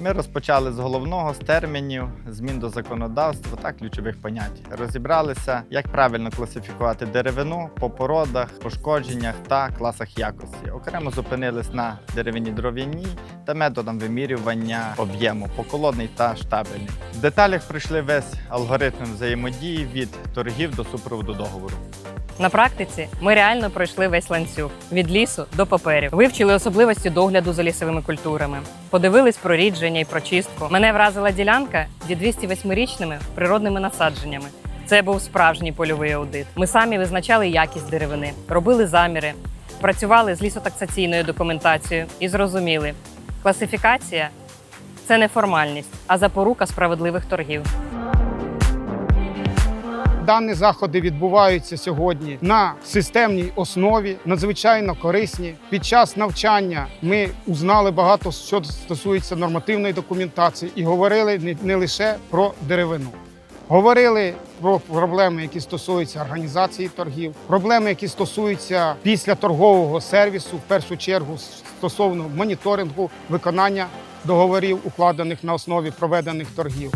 Ми розпочали з головного, з термінів, змін до законодавства та ключових понять. Розібралися, як правильно класифікувати деревину по породах, пошкодженнях та класах якості. Окремо зупинились на деревині дров'яній та методам вимірювання об'єму поколодний та штабельний. В деталях пройшли весь алгоритм взаємодії від торгів до супроводу договору. На практиці ми реально пройшли весь ланцюг від лісу до паперів, вивчили особливості догляду за лісовими культурами, подивились про рідження і про чистку. Мене вразила ділянка зі 208-річними природними насадженнями. Це був справжній польовий аудит. Ми самі визначали якість деревини, робили заміри, працювали з лісотаксаційною документацією і зрозуміли, класифікація це не формальність, а запорука справедливих торгів. Дані заходи відбуваються сьогодні на системній основі, надзвичайно корисні. Під час навчання ми узнали багато, що стосується нормативної документації, і говорили не, лише про деревину. Говорили про проблеми, які стосуються організації торгів, проблеми, які стосуються після торгового сервісу, в першу чергу стосовно моніторингу виконання договорів, укладених на основі проведених торгів.